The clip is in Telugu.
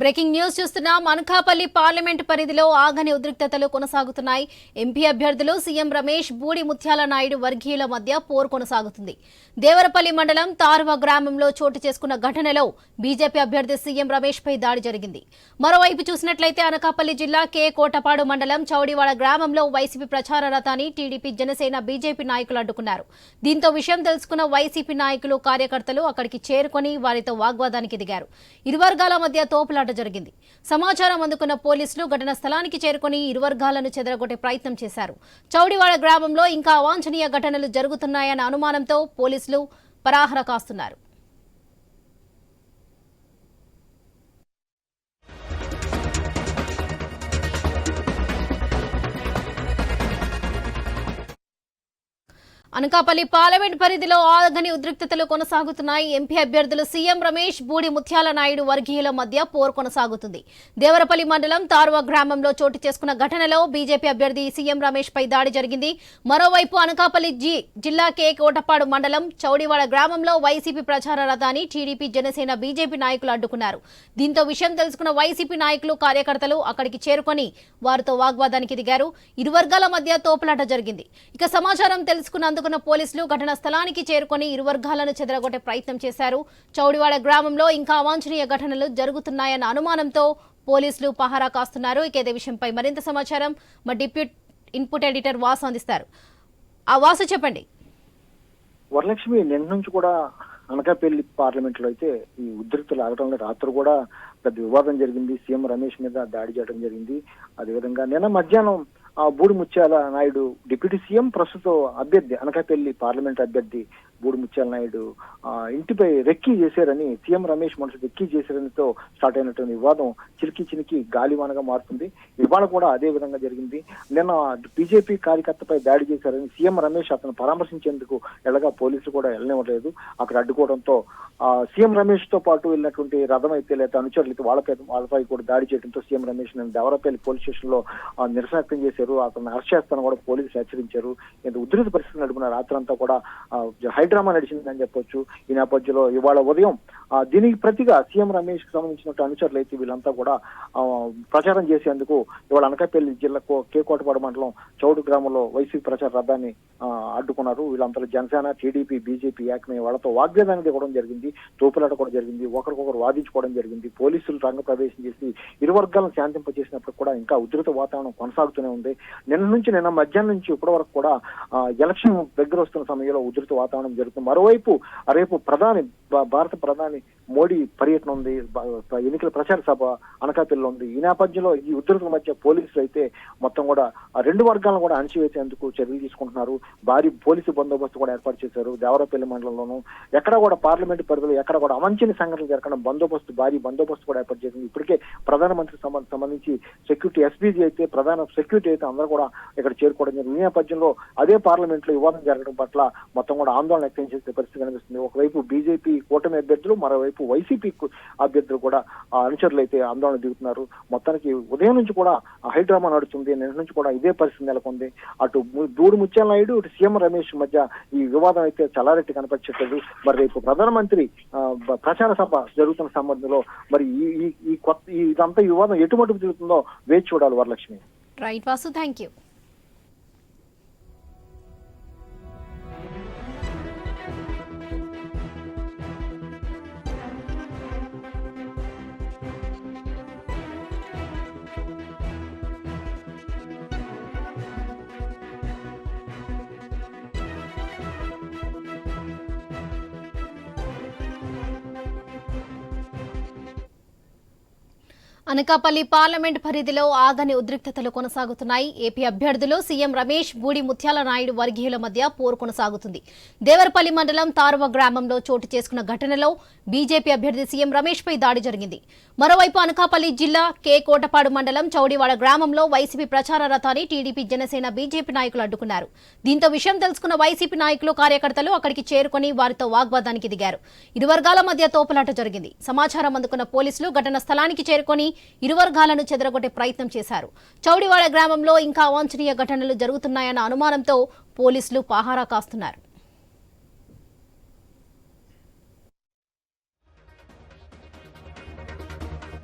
బ్రేకింగ్ న్యూస్ చూస్తున్నాం. అనకాపల్లి పార్లమెంట్ పరిధిలో ఆగని ఉద్రిక్తతలు కొనసాగుతున్నాయి. ఎంపీ అభ్యర్థులు సీఎం రమేష్ బూడి ముత్యాల నాయుడు వర్గీయుల మధ్య పోరు కొనసాగుతుంది. దేవరపల్లి మండలం తారువ గ్రామంలో చోటు చేసుకున్న ఘటనలో బీజేపీ అభ్యర్థి సీఎం రమేష్ పై దాడి జరిగింది. మరోవైపు చూసినట్లయితే అనకాపల్లి జిల్లా కే. కోటపాడు మండలం చౌడివాడ గ్రామంలో వైసీపీ ప్రచార రథాన్ని టీడీపీ జనసేన బీజేపీ నాయకులు అడ్డుకున్నారు. దీంతో విషయం తెలుసుకున్న వైసీపీ నాయకులు కార్యకర్తలు అక్కడికి చేరుకొని వారితో వాగ్వాదానికి దిగారు ఇరు వర్గాల మధ్య తోపులాట జరిగింది. సమాచారం అందుకున్న పోలీసులు ఘటన స్థలానికి చేరుకొని ఇరు వర్గాలను చెదరగొట్టే ప్రయత్నం చేశారు. చౌడివాడ గ్రామంలో ఇంకా అవాంఛనీయ ఘటనలు జరుగుతున్నాయన్న అనుమానంతో పోలీసులు పరాహర కాస్తున్నారు. అనకాపల్లి పార్లమెంట్ పరిధిలో ఆగని ఉద్రిక్తతలు కొనసాగుతున్నాయి. ఎంపీ అభ్యర్థులు సీఎం రమేష్ బూడి ముత్యాల నాయుడు వర్గీయుల మధ్య పోరు కొనసాగుతుంది. దేవరపల్లి మండలం తారువ గ్రామంలో చోటు చేసుకున్న ఘటనలో బీజేపీ అభ్యర్థి సీఎం రమేష్ పై దాడి జరిగింది. మరోవైపు అనకాపల్లి జి జిల్లా కే కోటపాడు మండలం చౌడివాడ గ్రామంలో వైసీపీ ప్రచార రథాన్ని టీడీపీ జనసేన బీజేపీ నాయకులు అడ్డుకున్నారు. దీంతో విషయం తెలుసుకున్న వైసీపీ నాయకులు కార్యకర్తలు అక్కడికి చేరుకొని వారితో వాగ్వాదానికి దిగారు. ఇరు వర్గాల మధ్య తోపులాట జరిగింది. ఇక సమాచారం తెలుసుకున్నందుకు అందుకున్న పోలీసులు ఘటనా స్థలానికి చేరుకొని ఇరు వర్గాలను చెదరగొట్టే ప్రయత్నం చేశారు. చౌడివాడ గ్రామంలో ఇంకా అవాంఛనీయ ఘటనలు జరుగుతున్నాయన్న అనుమానంతో పోలీసులు పహారా కాస్తున్నారు. ఇక ఇదే విషయంపై మరింత సమాచారం మా డిప్యూట్ ఇన్పుట్ ఎడిటర్ వాసు అందిస్తారు. ఆ వాసు చెప్పండి. వరలక్ష్మి నిన్న నుంచి కూడా అనకాపల్లి పార్లమెంట్లో అయితే ఈ ఉద్రిక్తులు ఆగడంలో రాత్రి కూడా పెద్ద వివాదం జరిగింది. సీఎం రమేష్ మీద దాడి చేయడం జరిగింది. అదేవిధంగా నిన్న మధ్యాహ్నం ఆ బూడి ముత్యాల నాయుడు డిప్యూటీ సీఎం ప్రస్తుతం అభ్యర్థి అనకాపల్లి పార్లమెంట్ అభ్యర్థి బూడి ముత్యాల నాయుడు ఆ ఇంటిపై రెక్కీ చేశారని సీఎం రమేష్ మనసు రెక్కీ చేశారనితో స్టార్ట్ అయినటువంటి వివాదం చిలికి చినికి గాలివానగా మారుతుంది. ఇవాళ కూడా అదే విధంగా జరిగింది. నిన్న బీజేపీ కార్యకర్తపై దాడి చేశారని సీఎం రమేష్ అతను పరామర్శించేందుకు ఎలాగా పోలీసులు కూడా వెళ్ళనివ్వలేదు. అక్కడ అడ్డుకోవడంతో సీఎం రమేష్తో పాటు వెళ్ళినటువంటి రథం అయితే లేదా అనుచరులు అయితే వాళ్ళపై వాళ్ళపై కూడా దాడి చేయడంతో సీఎం రమేష్ నేను దేవరపల్లి పోలీస్ స్టేషన్లో నిరసన వ్యక్తం చేశారు. అతను అరెస్ట్ చేస్తాను కూడా పోలీసులు హెచ్చరించారు. ఇంత ఉధృత పరిస్థితి నడుపున రాత్రంతా కూడా ఆ, నడిచిందని చెప్పొచ్చు. ఈ నేపథ్యంలో ఇవాళ ఉదయం దీనికి ప్రతిగా సీఎం రమేష్కి సంబంధించిన అనుచరులు అయితే వీళ్ళంతా కూడా ప్రచారం చేసేందుకు ఇవాళ అనకాపల్లి జిల్లా కో- కే కోటపాడు మండలం చౌడు గ్రామంలో వైసీపీ ప్రచార రథాన్ని అడ్డుకున్నారు. వీళ్ళంతా జనసేన టీడీపీ బీజేపీ ఏకమే వాళ్ళతో వాగ్వేదానికి దిగడం జరిగింది తోపులాట కూడా జరిగింది ఒకరికొకరు వాదించుకోవడం జరిగింది పోలీసులు రంగ ప్రవేశం చేసి ఇరు వర్గాలను శాంతింపజేసినప్పుడు కూడా ఇంకా ఉధృత వాతావరణం కొనసాగుతూనే ఉంది. నిన్న నుంచి నిన్న మధ్యాహ్నం నుంచి ఇప్పటి వరకు కూడా ఎలక్షన్ దగ్గర వస్తున్న సమయంలో ఉధృత వాతావరణం జరుగుతుంది. మరోవైపు రేపు ప్రధాని భారత ప్రధాని మోడీ పర్యటన ఉంది ఎన్నికల ప్రచార సభ అనకాపల్లిలో ఉంది. ఈ నేపథ్యంలో ఈ ఉద్యోగుల మధ్య పోలీసులు అయితే మొత్తం కూడా రెండు వర్గాలను కూడా అణచివేసేందుకు చర్యలు తీసుకుంటున్నారు. భారీ పోలీసు బందోబస్తు కూడా ఏర్పాటు చేశారు దేవరపల్లి మండలంలోనూ. ఎక్కడ కూడా పార్లమెంట్ పరిధిలో ఎక్కడ కూడా అవంచని సంఘటనలు జరగడం బందోబస్తు భారీ బందోబస్తు కూడా ఏర్పాటు చేసింది. ఇప్పటికే ప్రధానమంత్రి సంబంధించి సెక్యూరిటీ ఎస్పీజీ అయితే ప్రధాన సెక్యూరిటీ అయితే అందరూ కూడా ఇక్కడ చేరుకోవడం జరిగింది. ఈ నేపథ్యంలో అదే పార్లమెంట్లో వివాదం జరగడం పట్ల మొత్తం కూడా ఆందోళన వ్యక్తం చేసే పరిస్థితి కనిపిస్తుంది. ఒకవైపు బీజేపీ కూటమి అభ్యర్థులు మరోవైపు వైసీపీ కు- అభ్యర్థులు కూడా ఆ అనుచరులు అయితే ఆందోళన దిగుతున్నారు. మొత్తానికి ఉదయం నుంచి కూడా హైడ్రామా నడుస్తుంది. నిన్న నుంచి కూడా ఇదే పరిస్థితి నెలకొంది. అటు దూడు ముత్యాల నాయుడు ఇటు సీఎం రమేష్ మధ్య ఈ వివాదం అయితే చల్లారెట్టి కనపరచట్లేదు మరి రేపు ప్రధానమంత్రి ప్రచార సభ జరుగుతున్న సంబంధంలో మరి ఈ ఈ- కొత్త ఈ ఇదంతా వివాదం ఎటువంటి జరుగుతుందో వేచి చూడాలి Varalakshmi. Right Vasu thank you Anakapalli parliament పరిధిలో ఆగని ఉద్రిక్తతలు కొనసాగుతున్నాయి. ఏపీ అభ్యర్థులు సీఎం రమేష్ బూడి ముత్యాల నాయుడు వర్గీయుల మధ్య పోరు కొనసాగుతుంది. దేవరపల్లి మండలం తారువ గ్రామంలో చోటు చేసుకున్న ఘటనలో బీజేపీ అభ్యర్థి సీఎం రమేష్పై దాడి జరిగింది. మరోవైపు అనకాపల్లి జిల్లా కే. కోటపాడు మండలం చౌడివాడ గ్రామంలో వైసీపీ ప్రచార రథాన్ని టీడీపీ జనసేన బీజేపీ నాయకులు అడ్డుకున్నారు. దీంతో విషయం తెలుసుకున్న వైసీపీ నాయకులు కార్యకర్తలు అక్కడికి చేరుకొని వారితో వాగ్వాదానికి దిగారు. ఇరు వర్గాల మధ్య తోపులాట జరిగింది. సమాచారం అందుకున్న పోలీసులు ఘటన స్థలానికి చేరుకొని ఇరు వర్గాలను చెదరగొట్టే ప్రయత్నం చేశారు. చౌడివాడ గ్రామంలో ఇంకా అవాంఛనీయ ఘటనలు జరుగుతున్నాయన్న అనుమానంతో పోలీసులు పాహారా కాస్తున్నారు.